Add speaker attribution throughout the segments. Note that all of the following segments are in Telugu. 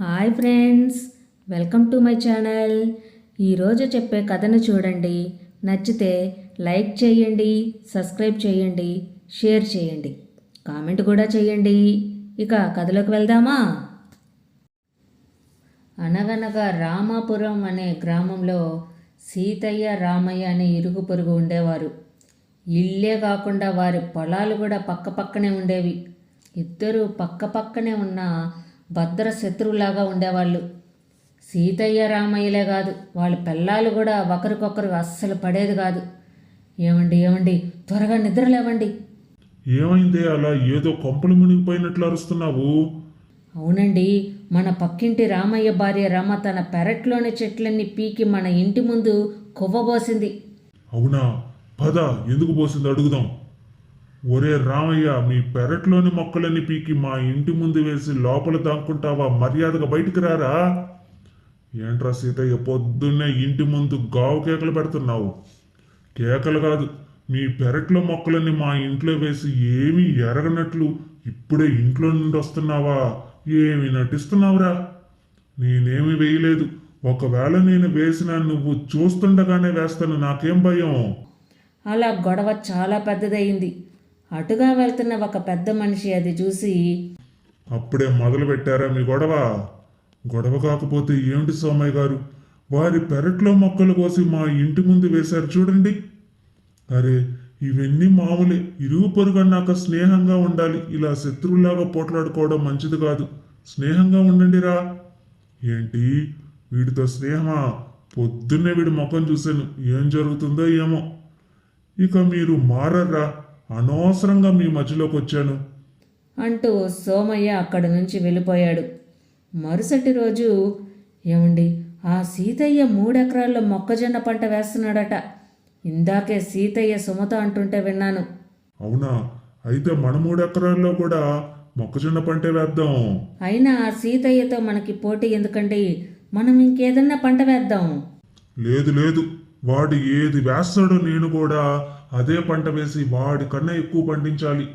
Speaker 1: Hi friends welcome to my channel. ఈరోజు చెప్పే కథను చూడండి. నచ్చితే లైక్ చేయండి సబ్స్క్రైబ్ చేయండి షేర్ చేయండి. కామెంట్ కూడా చేయండి. ఇక కథలోకి వెళ్దామా? అనగనగా రామాపురం అనే గ్రామంలో సీతయ్య రామయ్య అనే ఇరుగు పొరుగు ఉండేవారు. ఇల్లే కాకుండా వారి పొలాలు కూడా పక్క పక్కనే ఉండేవి. ఇద్దరు పక్క పక్కనే ఉన్న భద్ర శత్రువులాగా ఉండేవాళ్ళు. సీతయ్య రామయ్యలే కాదు వాళ్ళ పిల్లలు కూడా ఒకరికొకరు అస్సలు పడేది కాదు. ఏమండి ఏమండి త్వరగా నిద్ర లేవండి.
Speaker 2: ఏమైంది అలా? ఏదో కొంపలు మునిగిపోయినట్లు అరుస్తున్నావు.
Speaker 1: అవునండి మన పక్కింటి రామయ్య భార్య రమ తన పెరట్లోని చెట్లన్నీ పీకి మన ఇంటి ముందు కొవ్వబోసింది
Speaker 2: అవునా? పద ఎందుకు పోసింది అడుగుదాం. ఒరే రామయ్య మీ పెరట్లోని మొక్కలన్నీ పీకి మా ఇంటి ముందు వేసి లోపల దాక్కుంటావా? మర్యాదగా బయటికి రారా? ఏంట్రా సీతయ్య పొద్దున్నే ఇంటి ముందు గావు కేకలు పెడుతున్నావు. కేకలు కాదు మీ పెరట్లో మొక్కలన్నీ మా ఇంట్లో వేసి ఏమీ ఎరగనట్లు ఇప్పుడే ఇంట్లో నుండి వస్తున్నావా? ఏమి నటిస్తున్నావురా? నేనేమి వేయలేదు. ఒకవేళ నేను వేసినా నువ్వు చూస్తుండగానే వేస్తాను. నాకేం భయం?
Speaker 1: అలా గొడవ చాలా పెద్దదయింది. అటుగా వెళ్తున్న ఒక పెద్ద మనిషి అది చూసి
Speaker 2: అప్పుడే మొదలు పెట్టారా మీ గొడవ? గొడవ కాకపోతే ఏమిటి సోమయ్య గారు? వారి పెరట్లో మొక్కలు కోసి మా ఇంటి ముందు వేశారు చూడండి. అరే ఇవన్నీ మామూలే. ఇరుగు పొరుగన్నాక స్నేహంగా ఉండాలి. ఇలా శత్రువులాగా పోట్లాడుకోవడం మంచిది కాదు. స్నేహంగా ఉండండి రా. ఏంటి? వీడితో స్నేహమా? పొద్దున్నే వీడి ముఖం చూశాను. ఏం జరుగుతుందో ఏమో. ఇక మీరు మారర్రా. అనవసరంగా మీ మధ్యలోకి వచ్చాను.
Speaker 1: అంటూ సోమయ్య అక్కడి నుంచి వెళ్ళిపోయాడు. మరుసటి రోజు ఏమండి ఆ సీతయ్య మూడెకరాల్లో మొక్కజొన్న పంట వేస్తున్నాడట. ఇందాకే సీతయ్య సుమత అంటుంటే విన్నాను.
Speaker 2: అవునా? అయితే మన మూడు ఎకరాల్లో కూడా మొక్కజొన్న పంటే వేద్దాం.
Speaker 1: అయినా ఆ సీతయ్యతో మనకి పోటీ ఎందుకండి? మనం ఇంకేదన్నా పంట వేద్దాం.
Speaker 2: లేదు లేదు. వాడు ఏది వేస్తాడో నేను కూడా అదే పంట వేసి వాడి కన్నా ఎక్కువ పండించాలి.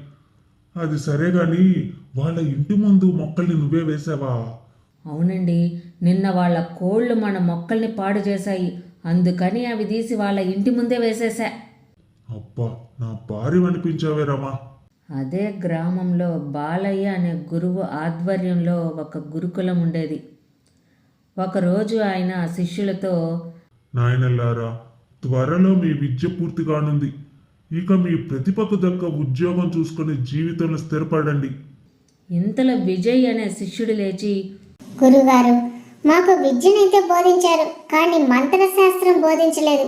Speaker 2: అది సరే గాని వాళ్ళ ఇంటి ముందు మొక్కల్ని నువ్వే వేసావా?
Speaker 1: అవునండి. నిన్న వాళ్ళ కోళ్ళు మన మొక్కల్ని పాడు చేశాయి. అందుకని అవి తీసి వాళ్ళ ఇంటి ముందే వేసేసా
Speaker 2: అబ్బా నా భార్య అనిపించావే రమా.
Speaker 1: అదే గ్రామంలో బాలయ్య అనే గురువు ఆధ్వర్యంలో ఒక గురుకులం ఉండేది. ఒకరోజు ఆయన శిష్యులతో
Speaker 2: నాయనల్లారా త్వరలో మీ విద్య పూర్తి కానుంది. ఇక మీ ప్రతిభకు దక్క ఉద్యోగం చూసుకుని జీవితంలో స్థిరపడండి.
Speaker 1: ఇంతలో విజయ్ అనే శిష్యుడు లేచి
Speaker 3: గురుగారు మాకు విద్యనైతే బోధించారు కానీ మంత్రశాస్త్రం బోధించలేదు.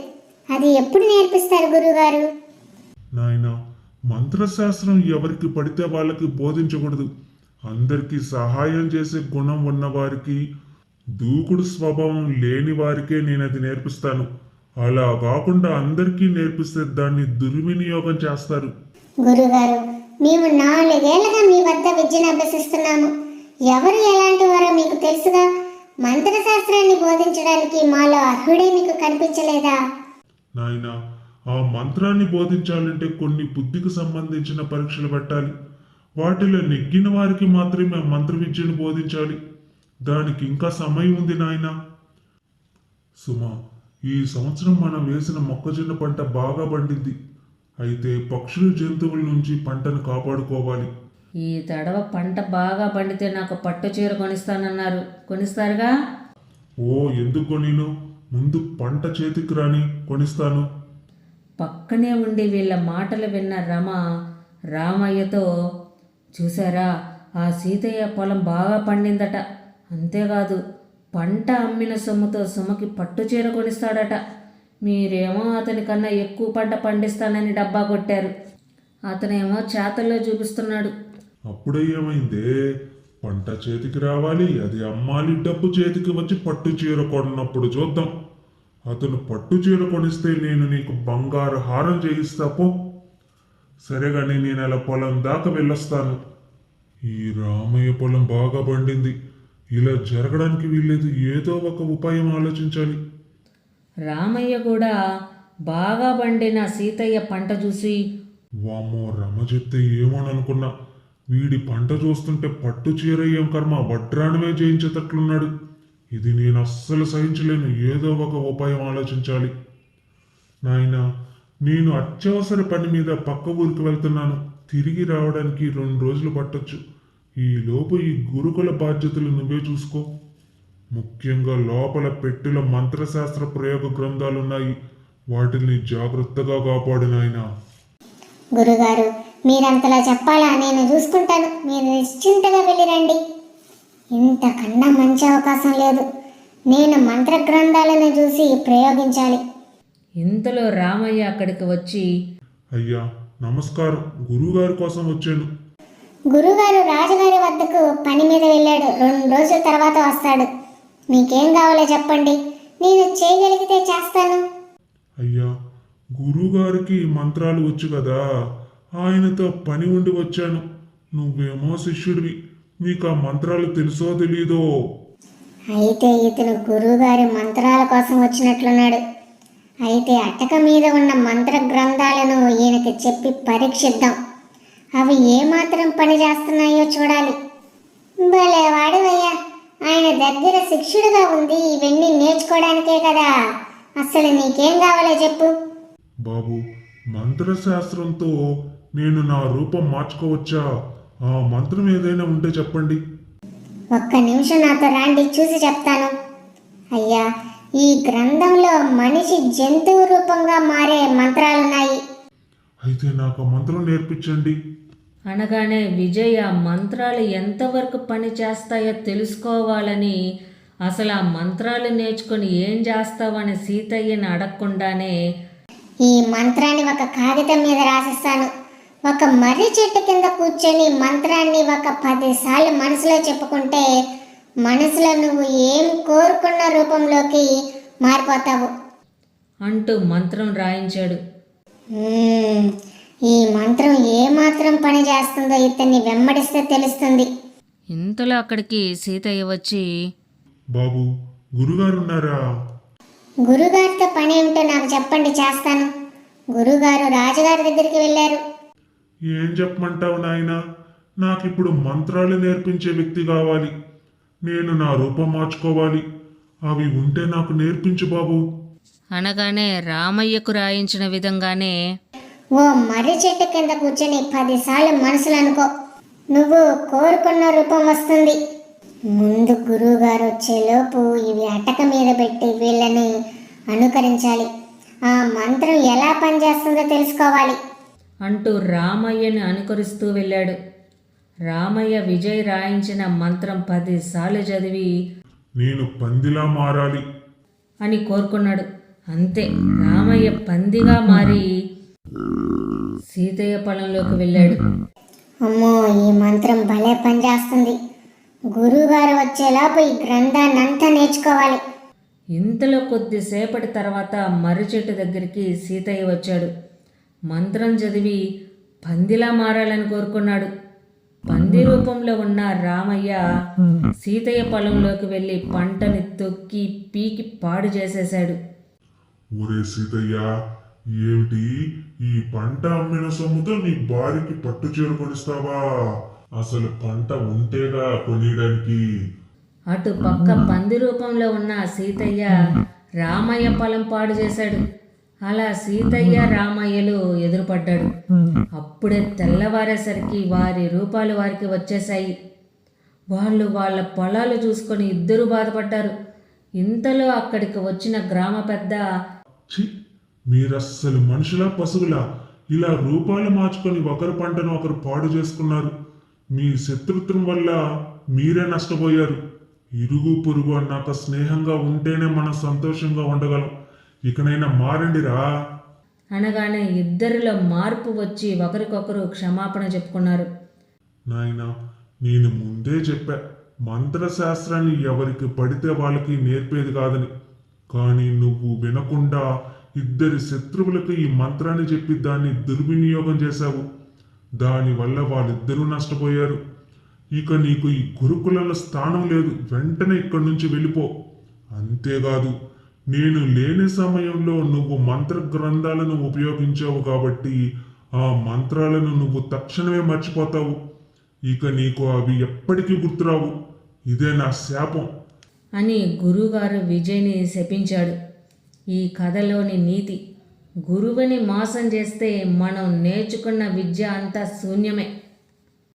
Speaker 3: అది ఎప్పుడు నేర్పిస్తారు గురుగారు?
Speaker 2: నాయన మంత్రశాస్త్రం ఎవరికి పడితే వాళ్ళకి బోధించకూడదు. అందరికీ సహాయం చేసే గుణం ఉన్న వారికి దూకుడు స్వభావం లేని వారికే నేను అది నేర్పిస్తాను. అలా కాకుండా అందరికీ నేర్పిస్తే దాన్ని దుర్వినియోగం చేస్తారు.
Speaker 3: గురుగారు మేము నాలుగేళ్ళుగా మీ వద్ద విద్యను అభ్యసిస్తున్నాము. ఎవరు ఎలాంటి వారో మీకు తెలుసుగా? మంత్రశాస్త్రాన్ని బోధించడానికి మాలో అర్హుడే మీకు కనిపించలేదా?
Speaker 2: నాయన ఆ మంత్రాన్ని బోధించాలంటే కొన్ని బుద్ధికి సంబంధించిన పరీక్షలు పెట్టాలి. వాటిలో నెగ్గిన వారికి మాత్రమే మంత్ర విద్యను బోధించాలి. దానికి ఇంకా సమయం ఉంది నాయన. సుమా ఈ సంవత్సరం మనం వేసిన మొక్కజొన్న పంట బాగా పండింది. అయితే పక్షులు జంతువుల నుంచి పంటను కాపాడుకోవాలి.
Speaker 1: ఈ తడవ పంట బాగా పండితే నాకు పట్టు చీర కొనిస్తానన్నారు. కొనిస్తారుగా?
Speaker 2: ఓ ఎందుకు కొనిను? ముందు పంట చేతికి రాని కొనిస్తాను.
Speaker 1: పక్కనే ఉండి వీళ్ళ మాటలు విన్న రమ రామయ్యతో చూసారా ఆ సీతయ్య పొలం బాగా పండిందట. అంతేకాదు పంట అమ్మిన సొమ్ముతో సుమకి పట్టు చీర కొనిస్తాడట. మీరేమో అతని కన్నా ఎక్కువ పంట పండిస్తానని డబ్బా కొట్టారు. అతనేమో చేతల్లో చూపిస్తున్నాడు.
Speaker 2: అప్పుడే ఏమైందే? పంట చేతికి రావాలి అది అమ్మాలి డబ్బు చేతికి వచ్చి పట్టు చీర కొన్నప్పుడు చూద్దాం. అతను పట్టు చీర కొనిస్తే నేను నీకు బంగారు హారం చేయిస్తా పో. సరే కానీ నేను అలా పొలం దాకా వెళ్ళొస్తాను. ఈ రామయ్య పొలం బాగా పండింది. ఇలా జరగడానికి వీల్లేదు. ఏదో ఒక ఉపాయం ఆలోచించాలి.
Speaker 1: రామయ్య కూడా బాగా పండిన సీతయ్య పంట చూసి
Speaker 2: వామ్మో రమ చెప్తే ఏమోననుకున్నా. వీడి పంట చూస్తుంటే పట్టు చీర ఏం కర్మ వడ్రాణమే జయించేటట్లున్నాడు. ఇది నేను అస్సలు సహించలేను. ఏదో ఒక ఉపాయం ఆలోచించాలి. నాయనా నేను అత్యవసర పని మీద పక్క ఊరికి వెళ్తున్నాను. తిరిగి రావడానికి రెండు రోజులు పట్టొచ్చు. ఈ లోపు ఈ గురుకుల బాధ్యతలు నువ్వే చూసుకో. ముఖ్యంగా లోపల పెట్టెలో మంత్రశాస్త్ర ప్రయోగ గ్రంథాలున్నాయి. వాటిని జాగ్రత్తగా కాపాడు నాయనా.
Speaker 3: గురుగారు మీరంతలా చెప్పాలా? నేను చూసుకుంటాను. మీరు నిశ్చింతగా వెళ్ళిరండి. ఇంతకన్నా మంచి అవకాశం లేదు. నేను మంత్ర గ్రంథాలను చూసి ప్రయోగించాలి.
Speaker 1: ఇంతలో రామయ్య అక్కడికి వచ్చి
Speaker 2: అయ్యా నమస్కారం. గురువుగారి కోసం వచ్చాను.
Speaker 3: గురుగారు రాజుగారి వద్దకు పని మీద వెళ్ళాడు. రెండు రోజుల తర్వాత వస్తాడు. మీకేం కావాలో చెప్పండి. నేను చేయగలిగితే చేస్తాను.
Speaker 2: అయ్యా గురువుగారికి మంత్రాలు వచ్చు కదా. ఆయనతో పని ఉండి వచ్చాను. నువ్వేమో శిష్యుడివి. నీకు ఆ మంత్రాలు తెలుసో తెలీదో?
Speaker 3: అయితే ఇతను గురువుగారి మంత్రాల కోసం వచ్చినట్లున్నాడు. అయితే అటక మీద ఉన్న మంత్ర గ్రంథాలను ఈయనకి చెప్పి పరీక్షిద్దాం. అవి ఏమాత్రం పని చేస్తున్నాయో చూడాలి. భలే వాడవయ్యా. ఆయన దగ్గర శిక్షుడుగా ఉంది ఇవన్నీ నేర్చుకోవడానికే కదా. అసలు నీకేం కావాలో చెప్పు.
Speaker 2: బాబు మంత్రశాస్త్రంతో నేను నా రూపం మార్చుకోవచ్చా? ఆ మంత్రం ఏదైనా ఉంటే చెప్పండి.
Speaker 3: ఒక్క నిమిషం నాతో రాండి చూసి చెప్తాను. అయ్యా ఈ గ్రంథంలో మనిషి జంతువు రూపంగా మారే మంత్రాలున్నాయి.
Speaker 2: అయితే నాకు మంత్రం నేర్పించండి.
Speaker 1: అనగానే విజయ్ ఆ మంత్రాలు ఎంతవరకు పని చేస్తాయో తెలుసుకోవాలని అసలు ఆ మంత్రాలు నేర్చుకొని ఏం చేస్తావని సీతయ్యని అడగకుండానే
Speaker 3: ఈ మంత్రాన్ని ఒక కాగితం మీద రాసిస్తాను. ఒక మర్రి చెట్టు కింద కూర్చొని మంత్రాన్ని ఒక పది సార్లు మనసులో చెప్పుకుంటే మనసులో నువ్వు ఏం కోరుకున్న రూపంలోకి మారిపోతావు.
Speaker 1: అంటూ మంత్రం రాయించాడు.
Speaker 3: ఈ మంత్రం ఏమాత్రం పని చేస్తుందో ఇతన్ని వెంబడిస్తే తెలుస్తుంది.
Speaker 1: ఇంతలో అక్కడికి సీతయ్య వచ్చి
Speaker 2: బాబు గురుగారు ఉన్నారా?
Speaker 3: గురుగారితో పని ఏమిటో నాకు చెప్పండి చేస్తాను. గురుగారు రాజుగారి దగ్గరికి వెళ్ళారు.
Speaker 2: ఏం చెప్పమంటావు నాయనా? నాకిప్పుడు మంత్రాలు నేర్పించే వ్యక్తి కావాలి. నేను నా రూపం మార్చుకోవాలి. అవి ఉంటే నాకు నేర్పించు బాబు.
Speaker 1: అనగానే రామయ్యకు రాయించిన విధంగానే
Speaker 3: ఓ మర్రి చెట్టు కింద కూర్చొని పదిసార్లు మనసులు అనుకో. నువ్వు కోరుకున్న రూపం వస్తుంది. ముందు గురువు గారు వచ్చేలోపు ఇవి అటక మీద పెట్టి వీళ్ళని అనుకరించాలి. ఆ మంత్రం ఎలా పనిచేస్తుందో తెలుసుకోవాలి.
Speaker 1: అంటూ రామయ్యని అనుకరిస్తూ వెళ్ళాడు. రామయ్య విజయ్ రాయించిన మంత్రం పదిసార్లు చదివి
Speaker 2: నేను పందిలా మారాలి.
Speaker 1: అని కోరుకున్నాడు. అంతే రామయ్య పందిగా మారి సీతయ్య పొలంలోకి వెళ్ళాడు.
Speaker 3: అమ్మో ఈ మంత్రం భలే పనిచేస్తుంది. గురువుగారు వచ్చేలోపు ఈ గ్రంథాన్ని అంతా నేర్చుకోవాలి.
Speaker 1: ఇంతలో కొద్దిసేపటి తర్వాత మర్రి చెట్టు దగ్గరికి సీతయ్య వచ్చాడు. మంత్రం చదివి పందిలా మారాలని కోరుకున్నాడు. పంది రూపంలో ఉన్న రామయ్య సీతయ్య పొలంలోకి వెళ్ళి పంటని తొక్కి పీకి పాడు చేసేశాడు.
Speaker 2: ఒరే సీతయ్య ఏమిటి? ఈ పంట అమ్మిన సొమ్ముతో నీ భార్యకి పట్టు చీర కొనిస్తావా? అసలు పంట ఉంటేగా కొనియడానికి
Speaker 1: అటు పక్క పంది రూపంలో ఉన్న సీతయ్య రామయ్య పొలం పాడు చేశాడు. అలా సీతయ్య రామయ్యలు ఎదురుపడ్డాడు అప్పుడే తెల్లవారేసరికి వారి రూపాలు వారికి వచ్చేశాయి. వాళ్ళు వాళ్ళ పొలాలు చూసుకొని ఇద్దరు బాధపడ్డారు. ఇంతలో అక్కడికి వచ్చిన గ్రామ పెద్ద
Speaker 2: మీరస్సలు మనుషులా పశువులా? ఇలా రూపాలు మార్చుకొని ఒకరి పంటను ఒకరు పాడు చేసుకున్నారు. మీ శత్రుత్వం వల్ల మీరే నష్టపోయారు. ఇరుగు పొరుగు అన్నాక స్నేహంగా ఉంటేనే మనం సంతోషంగా ఉండగలం. ఇకనైనా మారండిరా
Speaker 1: అనగానే ఇద్దరిలో మార్పు వచ్చి ఒకరికొకరు క్షమాపణ చెప్పుకున్నారు.
Speaker 2: నాయనా నేను ముందే చెప్పా మంత్రశాస్త్రాన్ని ఎవరికి పడితే వాళ్ళకి నేర్పేది కాదని. కానీ నువ్వు వినకుండా ఇద్దరి శత్రువులకు ఈ మంత్రాన్ని చెప్పి దాన్ని దుర్వినియోగం చేశావు. దానివల్ల వాళ్ళిద్దరూ నష్టపోయారు. ఇక నీకు ఈ గురుకులంలో స్థానం లేదు. వెంటనే ఇక్కడి నుంచి వెళ్ళిపో. అంతేకాదు నేను లేని సమయంలో నువ్వు మంత్ర గ్రంథాలను ఉపయోగించావు కాబట్టి ఆ మంత్రాలను నువ్వు తక్షణమే మర్చిపోతావు. ఇక నీకు అవి ఎప్పటికీ గుర్తురావు. ఇదే నా శాపం.
Speaker 1: అని గురుగారు విజయ్ని శపించాడు. ఈ కథలోని నీతి గురువుని మోసం చేస్తే మనం నేర్చుకున్న విద్య అంతా శూన్యమే.